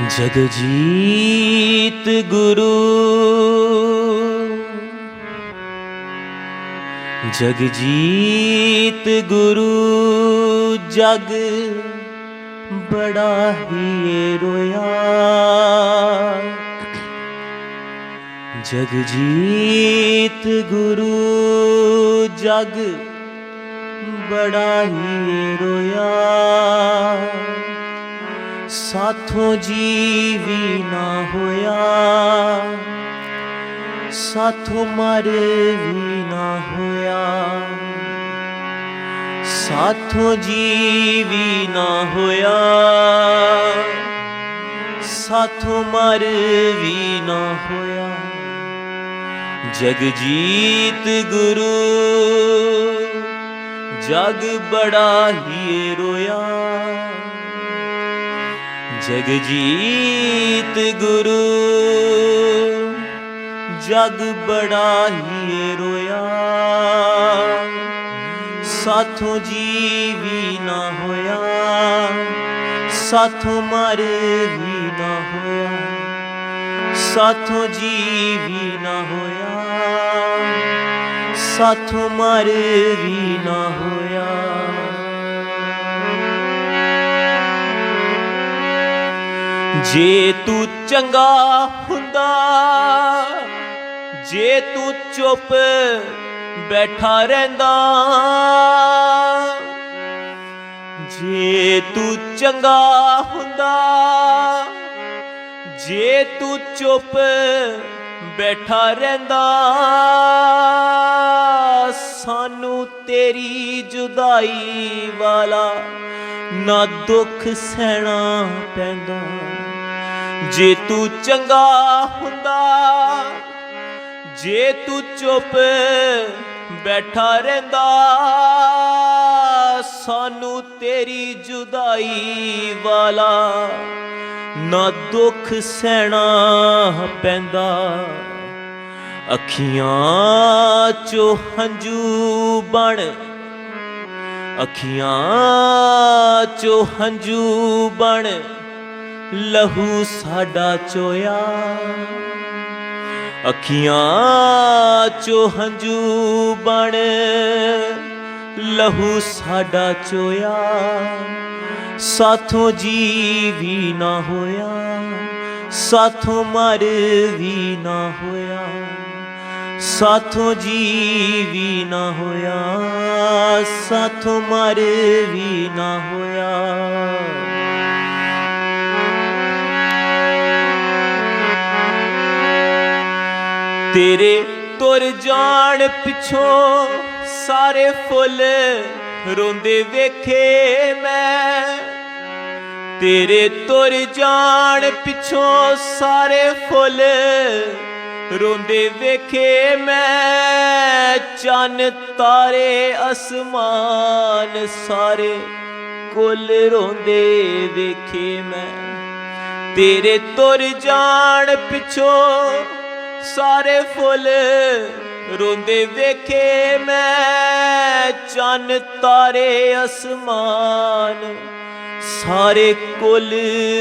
ਜਗਜੀਤ ਗੁਰੂ। ਜਗਜੀਤ ਗੁਰੂ ਜਗ ਬੜਾ ਹੀ ਰੋਇਆ। ਜਗਜੀਤ ਗੁਰੂ ਜਗ ਬੜਾ ਹੀ ਰੋਇਆ। ਸਾਥੋਂ ਜੀ ਵੀ ਨਾ ਹੋਇਆ। ਸਾਥੋਂ ਮਰ ਵੀ ਨਾ ਹੋਇਆ। ਸਾਥੋਂ ਜੀ ਵੀ ਨਾ ਹੋਇਆ। ਸਾਥੋਂ ਮਰ ਵੀ ਨਾ ਹੋਇਆ। ਜਗਜੀਤ ਗੁਰੂ, ਜਗ ਬੜਾ ਹੀ ਰੋਇਆ। ਜਗਜੀਤ ਗੁਰੂ, ਜਗ ਬੜਾ ਹੀ ਰੋਇਆ। ਸਾਥੋਂ ਜੀ ਵੀ ਨਾ ਹੋਇਆ, ਸਾਥੋਂ ਮਰ ਵੀ ਨਾ ਹੋਇਆ, ਸਾਥੋਂ ਜੀ ਵੀ ਨਾ ਹੋਇਆ, ਸਾਥੋਂ ਮਰ ਵੀ ਨਾ ਹੋਇਆ। ਜੇ ਤੂੰ ਚੰਗਾ ਹੁੰਦਾ, ਜੇ ਤੂੰ ਚੁੱਪ ਬੈਠਾ ਰਹਿੰਦਾ, ਜੇ ਤੂੰ ਚੰਗਾ ਹੁੰਦਾ, ਜੇ ਤੂੰ ਚੁੱਪ ਬੈਠਾ ਰਹਿੰਦਾ, ਸਾਨੂੰ ਤੇਰੀ ਜੁਦਾਈ ਵਾਲਾ ਨਾ ਦੁੱਖ ਸਹਿਣਾ ਪੈਂਦਾ। ਜੇ ਤੂੰ ਚੰਗਾ ਹੁੰਦਾ, ਜੇ ਤੂੰ ਚੁੱਪ ਬੈਠਾ ਰਹਿੰਦਾ, ਸਾਨੂੰ ਤੇਰੀ ਜੁਦਾਈ ਵਾਲਾ ਨਾ ਦੁੱਖ ਸਹਿਣਾ ਪੈਂਦਾ। ਅੱਖੀਆਂ ਚੋਂ ਹੰਝੂ ਬਣ, ਅੱਖੀਆਂ ਚੋਂ ਹੰਝੂ ਬਣ। ਲਹੂ ਸਾਡਾ ਚੋਇਆ। ਅੱਖੀਆਂ ਚੋਂ ਹੰਝੂ ਬਣ। ਲਹੂ ਸਾਡਾ ਚੋਇਆ। ਸਾਥੋਂ ਜੀ ਵੀ ਨਾ ਹੋਇਆ। ਸਾਥੋਂ ਮਰ ਵੀ ਨਾ ਹੋਇਆ। ਸਾਥੋਂ ਜੀ ਵੀ ਨਾ ਹੋਇਆ। ਸਾਥੋਂ ਮਰ ਵੀ ਨਾ ਹੋਇਆ। ਤੇਰੇ ਤੁਰ ਜਾਣ ਪਿੱਛੋਂ ਸਾਰੇ ਫੁੱਲ ਰੋਂਦੇ ਵੇਖੇ ਮੈਂ। ਤੇਰੇ ਤੁਰ ਜਾਣ ਪਿਛੋਂ ਸਾਰੇ ਫੁੱਲ ਰੋਂਦੇ ਵੇਖੇ ਮੈਂ। ਚੰਨ ਤਾਰੇ ਅਸਮਾਨ ਸਾਰੇ ਕੁੱਲ ਰੋਂਦੇ ਵੇਖੇ ਮੈਂ। ਤੇਰੇ ਤੁਰ ਜਾਣ ਪਿੱਛੋਂ ਸਾਰੇ ਫੁੱਲ ਰੋਂਦੇ ਵੇਖੇ ਮੈਂ, ਚੰਨ ਤਾਰੇ ਅਸਮਾਨ। ਸਾਰੇ ਕੁੱਲ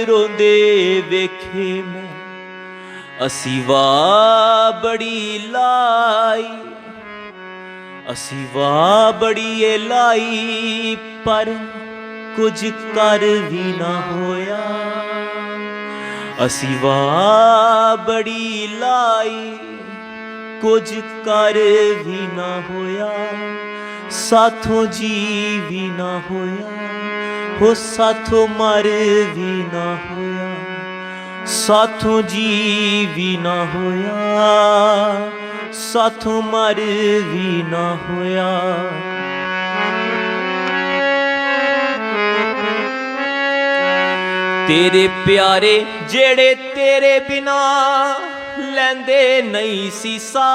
ਰੋਂਦੇ ਵੇਖੇ ਮੈਂ। ਅਸੀਂ ਵਾ ਬੜੀ ਲਾਈ, ਅਸੀਂ ਵਾ ਬੜੀ ਏ ਲਾਈ, ਪਰ ਕੁਝ ਕਰ ਵੀ ਨਾ ਹੋਇਆ। ਅਸੀਂ ਵਾ ਬੜੀ ਲਾਈ, ਕੁਝ ਕਰ ਵੀ ਨਾ ਹੋਇਆ, ਸਾਥੋਂ ਜੀ ਵੀ ਨਾ ਹੋਇਆ, ਹੋ ਸਾਥੋਂ ਮਰ ਵੀ ਨਾ ਹੋਇਆ, ਸਾਥੋਂ ਜੀ ਵੀ ਨਾ ਹੋਇਆ, ਸਾਥੋਂ ਮਰ ਵੀ ਨਾ ਹੋਇਆ। ਤੇਰੇ ਪਿਆਰੇ ਜਿਹੜੇ ਤੇਰੇ ਬਿਨਾ ਲੈਂਦੇ ਨਹੀਂ ਸੀ ਸਾ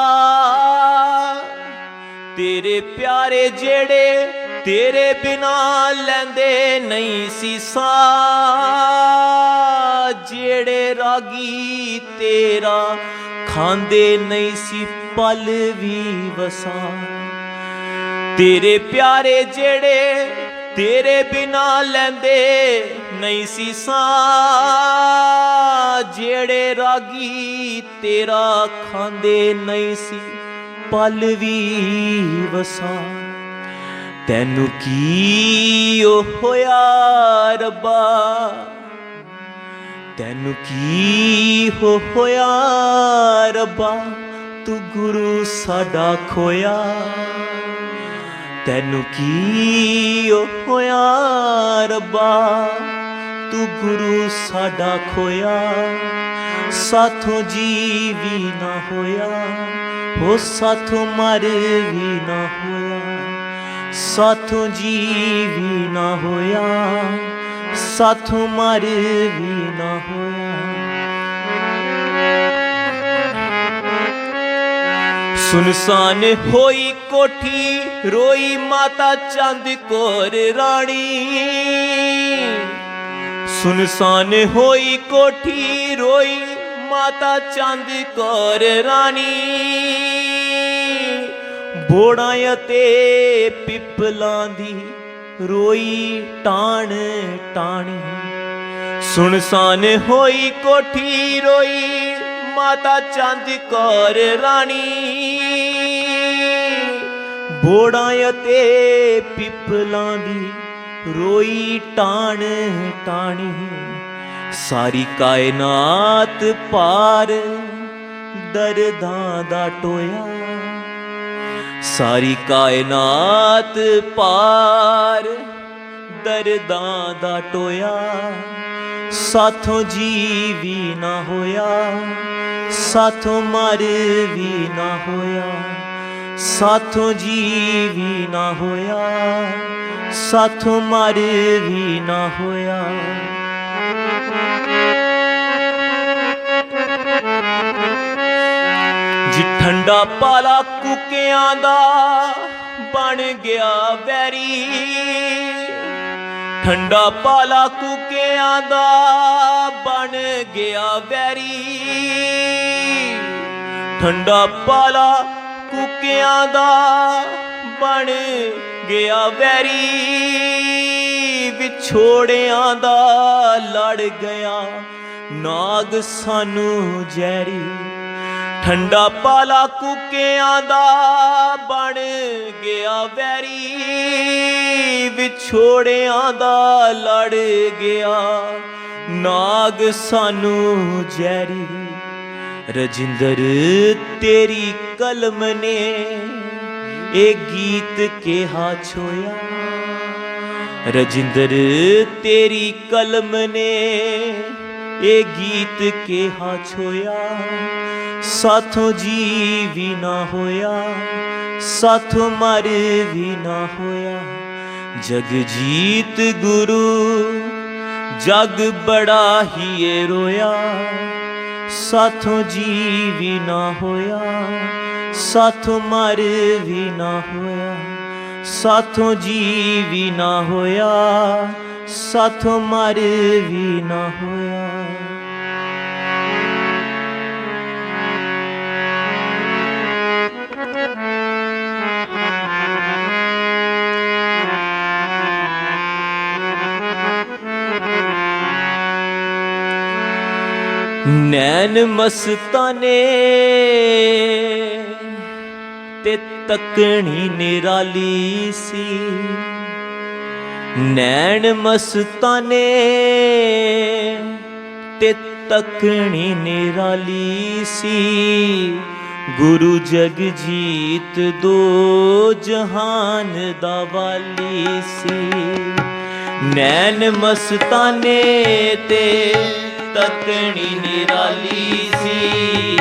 ਤੇਰੇ ਪਿਆਰੇ ਜਿਹੜੇ ਤੇਰੇ ਬਿਨਾ ਲੈਂਦੇ ਨਹੀਂ ਸੀ ਸਾ ਜਿਹੜੇ ਰਾਗੀ ਤੇਰਾ ਖਾਂਦੇ ਨਹੀਂ ਸੀ ਪਲ ਵੀ ਵਸਾ ਤੇਰੇ ਪਿਆਰੇ ਜਿਹੜੇ ਤੇਰੇ ਬਿਨਾ ਲੈਂਦੇ ਨਹੀਂ ਸੀ ਸਾਂ ਜਿਹੜੇ ਰਾਗੀ ਤੇਰਾ ਖਾਂਦੇ ਨਹੀਂ ਸੀ, ਪਲ ਵੀ ਵਸਾ। ਤੈਨੂੰ ਕੀ ਓ ਹੋਇਆ ਰੱਬਾ? ਤੈਨੂੰ ਕੀ ਹੋ ਹੋਇਆ ਰੱਬਾ? ਤੂੰ ਗੁਰੂ ਸਾਡਾ ਖੋਇਆ। ਤੈਨੂੰ ਕੀ ਓ ਹੋਇਆ ਰੱਬਾ? ਤੂੰ ਗੁਰੂ ਸਾਡਾ ਖੋਇਆ। ਸਾਥੋਂ ਜੀ ਵੀ ਨਾ ਹੋਇਆ। ਹੋ ਸਾਥੋਂ ਮਰ ਵੀ ਨਾ ਹੋਇਆ। ਸਾਥੋਂ ਜੀ ਵੀ ਨਾ ਹੋਇਆ। ਸਾਥੋਂ ਮਰ ਵੀ ਨਾ ਹੋਇਆ। ਸੁਨਸਾਨ ਹੋਈ ਕੋਠੀ ਰੋਈ ਮਾਤਾ ਚੰਦ ਕੋਰ ਰਾਣੀ। ਸੁਨਸਾਨ ਹੋਈ ਕੋਠੀ ਰੋਈ ਮਾਤਾ ਚੰਦ ਕੋਰ ਰਾਣੀ। ਬੋੜਾਂ ਅਤੇ ਪਿੱਪਲਾਂ ਦੀ ਰੋਈ ਟਾਣ ਟਾਣੀ। ਸੁਨਸਾਨ ਹੋਈ ਕੋਠੀ ਰੋਈ ਮਾਤਾ ਚੰਦ ਕੌਰ ਰਾਣੀ। ਬੋੜਾਂ ਅਤੇ ਪਿੱਪਲਾਂ ਦੀ ਰੋਈ ਟਾਣ ਟਾਣੀ। ਸਾਰੀ ਕਾਇਨਾਤ ਪਾਰ ਦਰਦਾਂ ਦਾ ਟੋਇਆ। ਸਾਰੀ ਕਾਇਨਾਤ ਪਾਰ ਦਰਦਾਂ ਦਾ ਟੋਇਆ। ਸਾਥੋਂ ਜੀ ਵੀ ਨਾ ਹੋਇਆ, ਸਾਥੋਂ ਮਰ ਵੀ ਨਾ ਹੋਇਆ। ਸਾਥੋਂ ਜੀ ਵੀ ਨਾ ਹੋਇਆ, ਸਾਥੋਂ ਮਰ ਵੀ ਨਾ ਹੋਇਆ। ਜੀ ਠੰਡਾ ਪਾਲਾ ਕੁੱਕਿਆਂ ਦਾ ਬਣ ਗਿਆ ਵੈਰੀ। ਠੰਡਾ ਪਾਲਾ ਕੁੱਕਿਆਂ ਦਾ ਬਣ ਗਿਆ ਵੈਰੀ। ਠੰਡਾ ਪਾਲਾ ਕੁੱਕਿਆਂ ਦਾ ਬਣ ਗਿਆ ਵੈਰੀ, ਵਿਛੋੜਿਆਂ ਦਾ ਲੜ ਗਿਆ। ਨਾਗ ਸਾਨੂੰ ਜੈਰੀ ਠੰਡਾ ਪਾਲਾ ਕੁੱਕਿਆਂ ਦਾ ਬਣ ਗਿਆ ਵੈਰੀ, ਵਿਛੋੜਿਆਂ ਦਾ ਲੜ ਗਿਆ। ਨਾਗ ਸਾਨੂੰ ਜੈਰੀ ਰਜਿੰਦਰ, ਤੇਰੀ ਕਲਮ ਨੇ ਇਹ ਗੀਤ ਕਿਹਾ ਛੋਇਆ। ਰਜਿੰਦਰ, ਤੇਰੀ ਕਲਮ ਨੇ ਇਹ ਗੀਤ ਕਿਹਾ ਛੋਇਆ। ਸਾਥੋਂ ਜੀ ਵੀ ਨਾ ਹੋਇਆ, ਸਾਥੋਂ ਮਰ ਵੀ ਨਾ ਹੋਇਆ। ਜਗਜੀਤ ਗੁਰੂ, ਜਗ ਬੜਾ ਹੀ ਰੋਇਆ। ਸਾਥੋਂ ਜੀ ਵੀ ਨਾ ਹੋਇਆ, ਸਾਥੋਂ ਮਰ ਵੀ ਨਾ ਹੋਇਆ, ਸਾਥੋਂ ਜੀ ਵੀ ਨਾ ਹੋਇਆ, ਸਾਥੋਂ ਮਰ ਵੀ ਨਾ ਹੋਇਆ। ਨੈਣ ਮਸਤਾਨੇ ਤੇ ਤੱਕਣੀ ਨਿਰਾਲੀ ਸੀ। ਨੈਣ ਮਸਤਾਨੇ ਤੇ ਤੱਕਣੀ ਨਿਰਾਲੀ ਸੀ। ਗੁਰੂ ਜਗਜੀਤ ਦੋ ਜਹਾਨ ਦਾ ਵਾਲੀ ਸੀ। ਨੈਣ ਮਸਤਾਨੇ ਤੇ ਤੱਕਣੀ ਨਿਰਾਲੀ ਸੀ।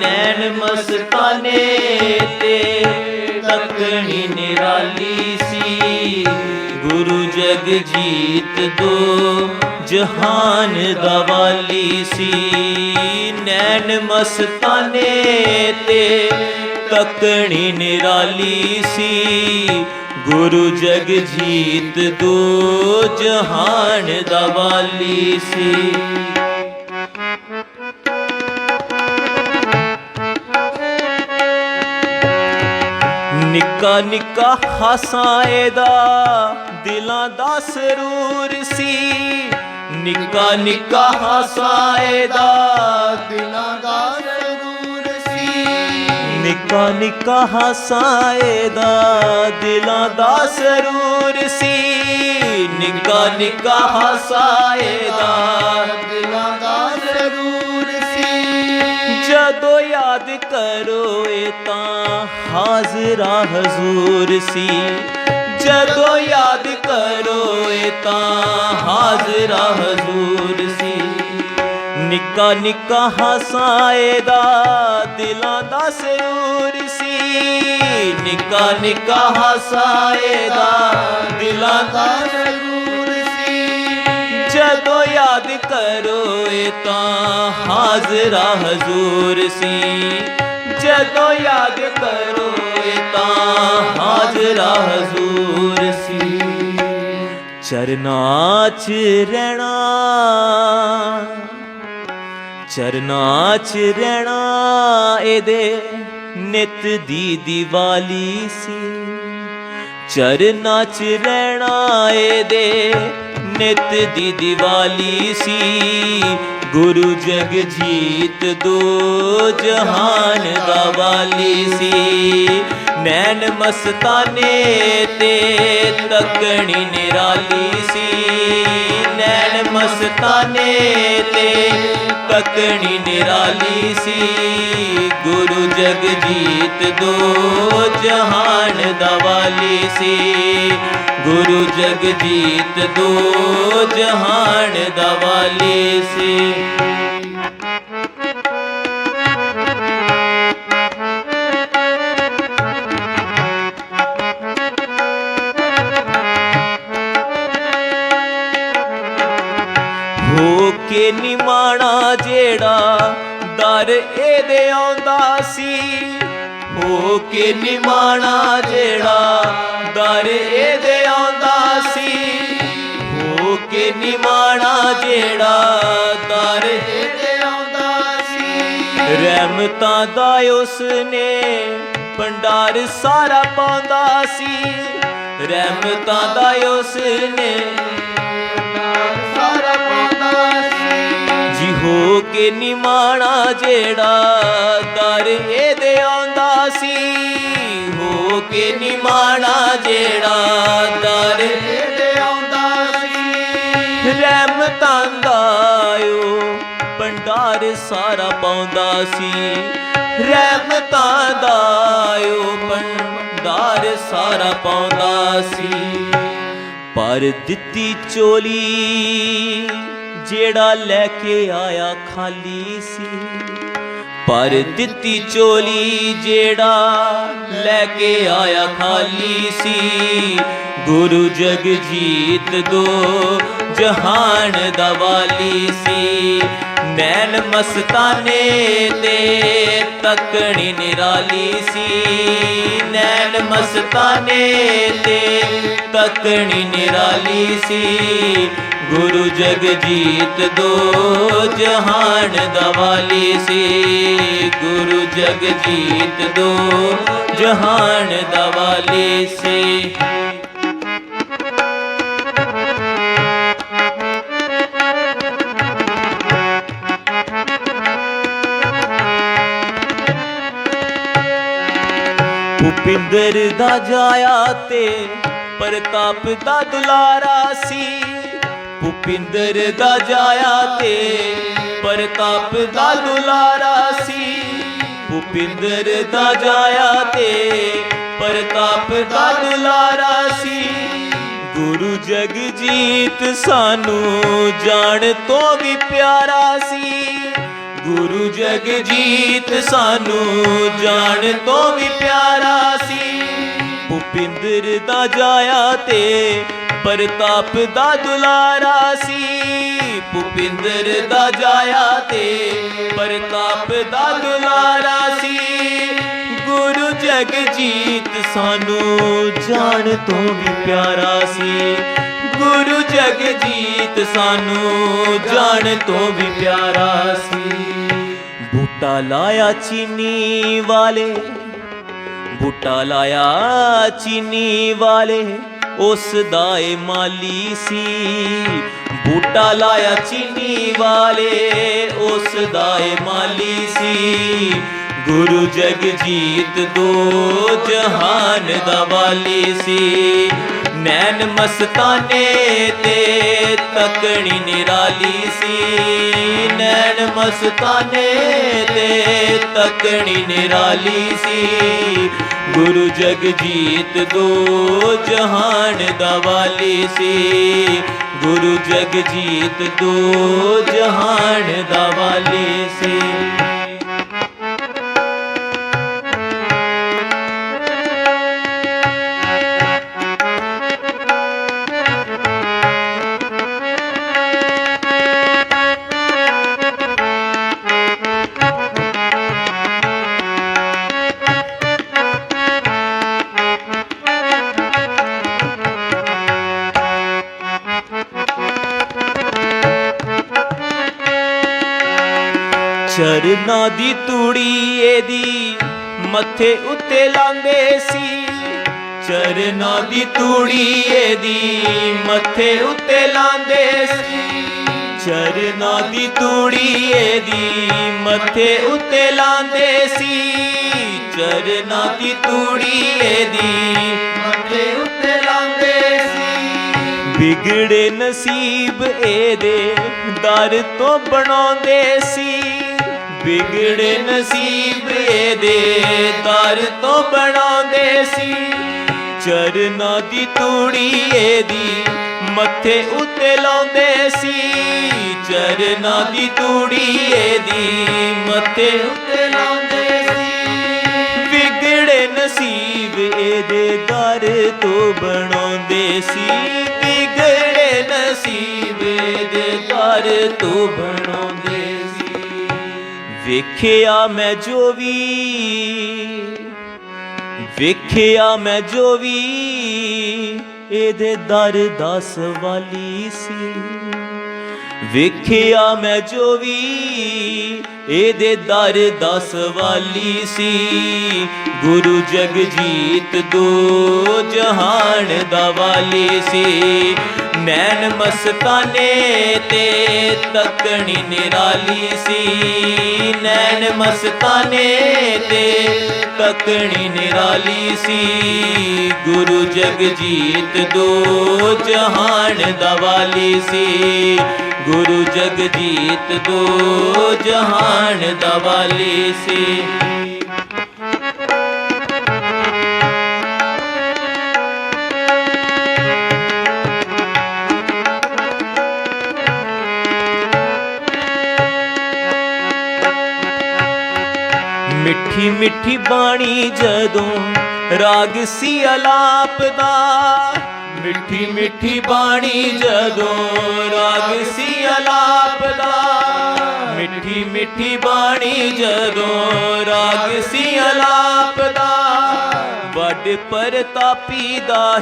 ਨੈਣ ਮਸਤਾਨੇ ਤੇ ਤੱਕਣੀ ਨਿਰਾਲੀ ਸੀ। ਗੁਰੂ ਜਗਜੀਤ ਦੋ ਜਹਾਨ ਦਾ ਵਾਲੀ ਸੀ। ਨੈਣ ਮਸਤਾਨੇ ਤੇ ਤੱਕਣੀ ਨਿਰਾਲੀ ਸੀ। ਗੁਰੂ ਜਗਜੀਤ ਦੋ ਜਹਾਨ ਦਾ ਵਾਲੀ ਸੀ। ਨਿੱਕਾ ਨਿੱਕਾ ਹਾਸਾ ਦਾ ਦਿਲਾਂ ਦਾ ਸਰੂਰ ਸੀ। ਨਿੱਕਾ ਨਿੱਕਾ ਹਾਸਾ ਇਹਦਾ ਦਿਲਾਂ ਨਿੱਕਾ ਨਿੱਕਾ ਹਾਸਾ ਇਹਦਾ ਦਿਲਾਂ ਦਾ ਸਰੂਰ ਸੀ। ਨਿੱਕਾ ਨਿੱਕਾ ਹਾਸਾ ਦਾ? ਦਿਲਾਂ ਦਾ ਸਰੂਰ ਸੀ। ਜਦੋਂ ਯਾਦ ਕਰੋ ਇਹ ਤਾਂ ਹਾਜ਼ਰਾ ਹਜ਼ੂਰ ਸੀ। ਜਦੋਂ ਯਾਦ ਕਰੋ ਇਹ ਤਾਂ ਹਾਜ਼ਰਾ ਹਜ਼ੂਰ ਸੀ। ਨਿੱਕਾ ਨਿੱਕਾ ਹਾਸਾ ਇਹਦਾ ਦਿਲਾਂ ਦਾ ਨਿੱਕਾ ਨਿੱਕਾ ਹਾਸਾ ਦਿਲਾਂ ਦਾ ਸਰੂਰ ਸੀ। ਜਦੋਂ ਯਾਦ ਕਰੋ ਇਹ ਤਾਂ ਹਾਜ਼ਰਾ ਹਜ਼ੂਰ ਸੀ। ਜਦੋਂ ਯਾਦ ਕਰੋ ਇਹ ਤਾਂ ਹਾਜ਼ਰਾ ਹਜ਼ੂਰ ਸੀ। ਚਰਨਾਂ 'ਚ ਰਹਿਣਾ। ਚਰਨਾਂ 'ਚ ਰਹਿਣਾ ਇਹਦੇ ਨਿਤ ਦੀ ਦੀਵਾਲੀ ਸੀ। ਚਰਨਾਂ 'ਚ ਰਹਿਣਾ ਏ ਦੇ ਨਿਤ ਦੀ ਦੀਵਾਲੀ ਸੀ। ਗੁਰੂ ਜਗਜੀਤ ਦੋ ਜਹਾਨ ਦਾ ਵਾਲੀ ਸੀ। ਨੈਣ ਮਸਤਾਨੇ ਤੇ ਤੱਕਣੀ ਨਿਰਾਲੀ ਸੀ। ਨੈਣ ਮਸਤਾਨੇ ਤੇ ਤੱਕਣੀ ਨਿਰਾਲੀ ਸੀ। ਗੁਰੂ ਜਗਜੀਤ ਦੋ ਜਹਾਨ ਦਾ ਵਾਲੀ ਸੀ। ਗੁਰੂ ਜਗਜੀਤ ਦੋ ਜਹਾਨ ਦਾ ਵਾਲੀ ਸੀ। ਇਹਦੇ ਆਉਂਦਾ ਸੀ। ਹੋ ਕੇ ਨਿਮਾਣਾ ਜਿਹੜਾ ਦਰ ਇਹਦੇ ਆਉਂਦਾ ਸੀ। ਹੋ ਕੇ ਨਿਮਾਣਾ ਜਿਹੜਾ ਦਰ ਇਹਦੇ ਆਉਂਦਾ ਸੀ। ਰਹਿਮਤਾਂ ਦਾ ਉਸ ਨੇ ਭੰਡਾਰ ਸਾਰਾ ਪਾਉਂਦਾ ਸੀ। ਰਹਿਮਤਾਂ ਦਾ ਉਸਨੇ ਸਾਰਾ ਹੋ ਕੇ ਨਿਮਾਣਾ ਜਿਹੜਾ ਦਰ ਇਹਦੇ ਆਉਂਦਾ ਸੀ। ਹੋ ਕੇ ਨਿਮਾਣਾ ਜਿਹੜਾ ਦਰ ਇਹਦੇ ਆਉਂਦਾ ਸੀ। ਰਹਿਮਤਾਂ ਦਾ ਓ ਭੰਡਾਰ ਸਾਰਾ ਪਾਉਂਦਾ ਸੀ। ਰਹਿਮਤਾਂ ਦਾ ਓ ਭੰਡਾਰ ਸਾਰਾ ਪਾਉਂਦਾ ਸੀ। ਪਰ ਦਿੱਤੀ ਚੋਲੀ ਜਿਹੜਾ ਲੈ ਕੇ ਆਇਆ ਖਾਲੀ ਸੀ, ਪਰ ਦਿੱਤੀ ਚੋਲੀ ਜਿਹੜਾ ਲੈ ਕੇ ਆਇਆ ਖਾਲੀ ਸੀ। ਗੁਰੂ ਜਗਜੀਤ ਦੋ ਜਹਾਨ ਦਾ ਵਾਲੀ ਸੀ। ਨੈਣ ਮਸਤਾਨੇ ਤੇ ਤੱਕਣੀ ਨਿਰਾਲੀ ਸੀ। ਨੈਣ ਮਸਤਾਨੇ ਤੇ ਤੱਕਣੀ ਨਿਰਾਲੀ ਸੀ। ਗੁਰੂ ਜਗਜੀਤ ਦੋ ਜਹਾਨ ਦਵਾਲੀ ਵਾਲੀ ਸੀ। ਗੁਰੂ ਜਗਜੀਤ ਦੋ ਜਹਾਨ ਦਵਾਲੀ ਵਾਲੀ ਭੁਪਿੰਦਰ ਦਾ ਜਾਇਆ ਤੇ ਪ੍ਰਤਾਪ ਦਾ ਦੁਲਾਰਾ ਸੀ। ਭੁਪਿੰਦਰ ਦਾ ਜਾਇਆ ਤੇ ਪ੍ਰਤਾਪ ਦਾ ਦੁਲਾਰਾ ਸੀ। ਭੁਪਿੰਦਰ ਦਾ ਜਾਇਆ ਤੇ ਪ੍ਰਤਾਪ ਦਾ ਦੁਲਾਰਾ ਸੀ। ਗੁਰੂ ਜਗਜੀਤ ਸਾਨੂੰ ਜਾਣ ਤੋਂ ਵੀ ਪਿਆਰਾ ਸੀ। ਗੁਰੂ ਜਗਜੀਤ ਸਾਨੂੰ ਜਾਣ ਤੋਂ ਵੀ ਪਿਆਰਾ ਸੀ। ਭੁਪਿੰਦਰ ਦਾ ਜਾਇਆ ਤੇ ਪ੍ਰਤਾਪ ਦਾ ਦੁਲਾਰਾ ਸੀ, ਭੁਪਿੰਦਰ ਦਾ ਜਾਇਆ ਤੇ। ਪ੍ਰਤਾਪ ਦਾ ਦੁਲਾਰਾ ਸੀ, ਗੁਰੂ ਜਗਜੀਤ ਸਾਨੂੰ ਜਾਣ ਤੋਂ ਵੀ ਪਿਆਰਾ ਸੀ। ਗੁਰੂ ਜਗਜੀਤ ਸਾਨੂੰ ਜਾਣ ਤੋਂ ਵੀ ਪਿਆਰਾ ਸੀ। ਬੂਟਾ ਲਾਇਆ ਚੀਨੀ ਵਾਲੇ, ਬੂਟਾ ਲਾਇਆ ਚੀਨੀ ਵਾਲੇ। ਉਸ ਦਾ ਏ ਮਾਲੀ ਸੀ। ਬੂਟਾ ਲਾਇਆ ਚੀਨੀ ਵਾਲੇ ਉਸ ਦਾ ਏ ਮਾਲੀ ਸੀ। ਗੁਰੂ ਜਗਜੀਤ ਦੋ ਜਹਾਨ ਦਾ ਵਾਲੀ ਸੀ। ਨੈਣ ਮਸਤਾਨੇ ਤੇ ਤਕਣੀ ਨਿਰਾਲੀ ਸੀ। ਨੈਣ ਮਸਤਾਨੇ ਤੇ ਤਕਣੀ ਨਿਰਾਲੀ ਸੀ। ਗੁਰੂ ਜਗਜੀਤ ਦੋ ਜਹਾਨ ਦਾ ਵਾਲੀ ਸੀ। ਗੁਰੂ ਜਗਜੀਤ ਦੋ ਜਹਾਨ ਦਾ ਵਾਲੀ ਸੀ। ਚਰਨਾਂ ਦੀ ਤੂੜੀ ਇਹਦੀ ਮੱਥੇ ਉੱਤੇ ਲਾਂਦੇ ਸੀ। ਚਰਨਾਂ ਦੀ ਤੂੜੀ ਇਹਦੀ ਮੱਥੇ ਉੱਤੇ ਲਾਂਦੇ ਸੀ। ਚਰਨਾਂ ਦੀ ਤੂੜੀ ਇਹਦੀ ਮੱਥੇ ਉੱਤੇ ਲਾਂਦੇ ਸੀ। ਚਰਨਾਂ ਦੀ ਤੂੜੀ ਇਹਦੀ ਮੱਥੇ ਉੱਤੇ ਲਾਉਂਦੇ ਸੀ। ਵਿਗੜੇ ਨਸੀਬ ਇਹਦੇ ਦਰ ਤੋਂ ਬਣਾਉਂਦੇ ਸੀ। ਵਿਗੜੇ ਨਸੀਬ ਇਹਦੇ ਦਰ ਤੋਂ ਬਣਾਉਂਦੇ ਸੀ। ਚਰਨਾਂ ਦੀ ਤੂੜੀ ਇਹਦੀ ਮੱਥੇ ਉੱਤੇ ਲਾਉਂਦੇ ਸੀ। ਚਰਨਾਂ ਦੀ ਤੂੜੀ ਇਹਦੀ ਮੱਥੇ ਉੱਤੇ ਲਾਉਂਦੇ ਸੀ। ਵਿਗੜੇ ਨਸੀਬ ਇਹਦੇ ਦਰ ਤੋਂ ਬਣਾਉਂਦੇ ਸੀ। ਵਿਗੜੇ ਨਸੀਬ ਇਹਦੇ ਦਰ ਤੋਂ ਬਣਾਉਂਦੇ ਵੇਖਿਆ ਮੈਂ ਜੋ ਵੀ ਵੇਖਿਆ ਮੈਂ ਜੋ ਵੀ ਇਹਦੇ ਦਰ ਦਾ ਸਵਾਲੀ ਸੀ। ਵੇਖਿਆ ਮੈਂ ਜੋ ਵੀ, ਇਹਦੇ ਦਰ ਦਾ ਸਵਾਲੀ ਸੀ। ਗੁਰੂ ਜਗਜੀਤ ਦੋ ਜਹਾਨ ਦਾ ਵਾਲੀ ਸੀ। ਨੈਣ ਮਸਤਾਨੇ ਤੇ ਤੱਕਣੀ ਨਿਰਾਲੀ ਸੀ। ਨੈਣ ਮਸਤਾਨੇ ਤੇ ਤੱਕਣੀ ਨਿਰਾਲੀ ਸੀ। ਗੁਰੂ ਜਗਜੀਤ ਦੋ ਜਹਾਨ ਦਾ ਵਾਲੀ ਸੀ। ਗੁਰੂ ਜਗਜੀਤ ਦੋ ਜਹਾਨ ਦਾ ਵਾਲੀ ਸੀ। ਮਿੱਠੀ ਮਿੱਠੀ ਬਾਣੀ ਜਦੋਂ ਰਾਗ ਸੀ ਅਲਾਪ ਦਾ ਮਿੱਠੀ ਮਿੱਠੀ ਬਾਣੀ ਜਦੋਂ ਰਾਗ ਸੀ ਅਲਾਪ ਦਾ। ਮਿੱਠੀ ਮਿੱਠੀ ਬਾਣੀ ਜਦੋਂ ਰਾਗ ਸੀ ਅਲਾਪ ਦਾ। ਵੱਡ ਪ੍ਰਤਾਪੀ ਦਾ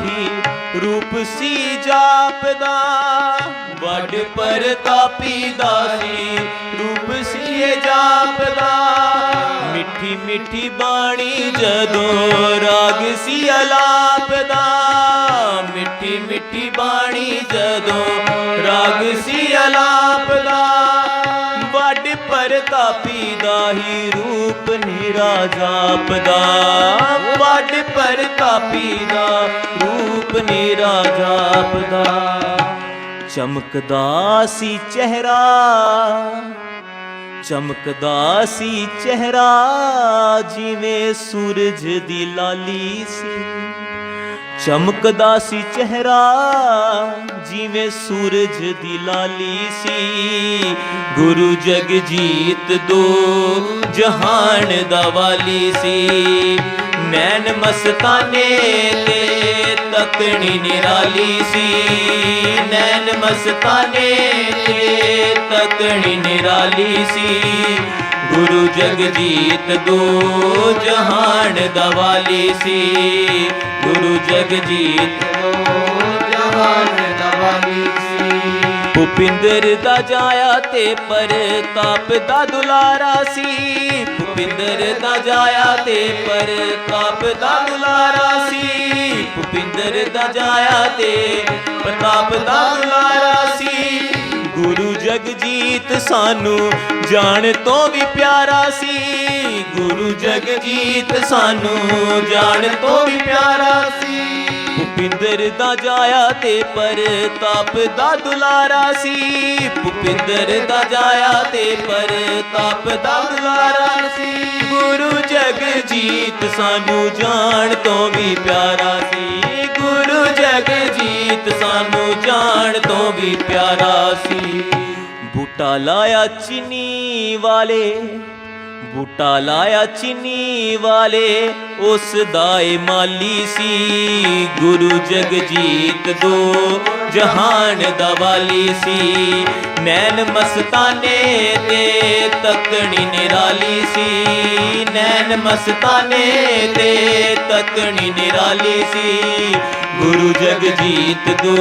ਰੂਪ ਸੀ ਜਾਪਦਾ। ਵੱਡ ਪ੍ਰਤਾਪੀ ਦਾ ਹੀ ਰੂਪ ਸੀ ਜਾਪਦਾ। ਮਿੱਠੀ ਮਿੱਠੀ ਬਾਣੀ ਜਦੋਂ ਰਾਗ ਸੀ ਅਲਾਪ ਮਿੱਠੀ ਮਿੱਠੀ ਬਾਣੀ ਜਦੋਂ ਰਾਗ ਸੀ ਅਲਾਪ ਪ੍ਰਤਾਪੀ ਦਾ ਹੀ ਰੂਪ ਨਿਰਾ ਜਾਪਦਾ। ਵੱਡ ਪ੍ਰਤਾਪੀ ਦਾ ਰੂਪ ਨਿਰਾ ਜਾਪਦਾ। ਚਮਕਦਾ ਸੀ ਚਿਹਰਾ, ਚਮਕਦਾ ਸੀ ਚਿਹਰਾ, ਜਿਵੇਂ ਸੂਰਜ ਦੀ ਲਾਲੀ ਸੀ। ਚਮਕਦਾ ਸੀ ਚਿਹਰਾ, ਜਿਵੇਂ ਸੂਰਜ ਦੀ ਲਾਲੀ ਸੀ। ਗੁਰੂ ਜਗਜੀਤ ਦੋ ਜਹਾਨ ਦਾ ਵਾਲੀ ਸੀ। ਨੈਣ ਮਸਤਾਨੇ ਤੇ ਤਕਣੀ ਨਿਰਾਲੀ ਸੀ। ਨੈਣ ਮਸਤਾਨੇ ਤੇ ਤਕਣੀ ਨਿਰਾਲੀ ਸੀ। ਗੁਰੂ ਜਗਜੀਤ ਦੋ ਜਹਾਨ ਦਾ ਵਾਲੀ ਸੀ। ਗੁਰੂ ਜਗਜੀਤ ਜਹਾਨ ਦਵਾਲੀ ਸੀ ਭੁਪਿੰਦਰ ਦਾ ਜਾਇਆ ਤੇ ਪ੍ਰਤਾਪ ਦਾ ਦੁਲਾਰਾ ਸੀ। ਭੁਪਿੰਦਰ ਦਾ ਜਾਇਆ ਤੇ ਪ੍ਰਤਾਪ ਦਾ ਦੁਲਾਰਾ ਸੀ। ਭੁਪਿੰਦਰ ਦਾ ਜਾਇਆ ਤੇ ਪ੍ਰਤਾਪ ਦਾ ਦੁਲਾਰਾ ਸੀ। ਗੁਰੂ ਜਗਜੀਤ ਸਾਨੂੰ ਜਾਣ ਤੋਂ ਵੀ ਪਿਆਰਾ ਸੀ। ਗੁਰੂ ਜਗਜੀਤ ਸਾਨੂੰ ਜਾਣ ਤੋਂ ਵੀ ਪਿਆਰਾ ਸੀ। ਭੁਪਿੰਦਰ ਦਾ ਜਾਇਆ ਤੇ ਪ੍ਰਤਾਪ ਦਾ ਦੁਲਾਰਾ ਸੀ। ਭੁਪਿੰਦਰ ਦਾ ਜਾਇਆ ਤੇ ਪ੍ਰਤਾਪ ਦਾ ਦੁਲਾਰਾ ਸੀ। ਗੁਰੂ ਜਗਜੀਤ ਸਾਨੂੰ ਜਾਣ ਤੋਂ ਵੀ ਪਿਆਰਾ ਸੀ। ਗੁਰੂ ਜਗਜੀਤ ਸਾਨੂੰ ਜਾਣ ਤੋਂ ਵੀ ਪਿਆਰਾ ਸੀ। ਬੂਟਾ ਲਾਇਆ ਚੀਨੀ ਵਾਲੇ ਬੂਟਾ ਲਾਇਆ ਚੀਨੀ ਵਾਲੇ, ਉਸ ਦਾ ਏ ਮਾਲੀ ਸੀ। ਗੁਰੂ ਜਗਜੀਤ ਦੋ ਜਹਾਨ ਦਾ ਵਾਲੀ ਸੀ। ਨੈਣ ਮਸਤਾਨੇ ਤੇ ਤਕਣੀ ਨਿਰਾਲੀ ਸੀ। ਨੈਣ ਮਸਤਾਨੇ ਤੇ ਤਕਣੀ ਨਿਰਾਲੀ ਸੀ। ਗੁਰੂ ਜਗਜੀਤ ਦੋ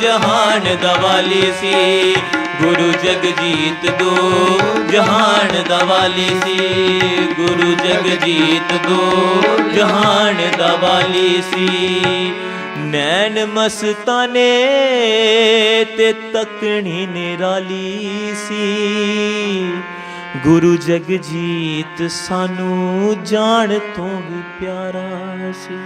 ਜਹਾਨ ਦਾ ਵਾਲੀ ਸੀ। ਗੁਰੂ ਜਗਜੀਤ ਦੋ ਜਹਾਨ ਦਾ ਵਾਲੀ ਸੀ। ਗੁਰੂ ਜਗਜੀਤ ਦੋ ਜਹਾਨ ਦਾ ਵਾਲੀ ਸੀ। ਨੈਣ ਮਸਤਾਨੇ ਤੇ ਤੱਕਣੀ ਨਿਰਾਲੀ ਸੀ। ਗੁਰੂ ਜਗਜੀਤ ਸਾਨੂੰ ਜਾਣ ਤੋਂ ਵੀ ਪਿਆਰਾ ਸੀ।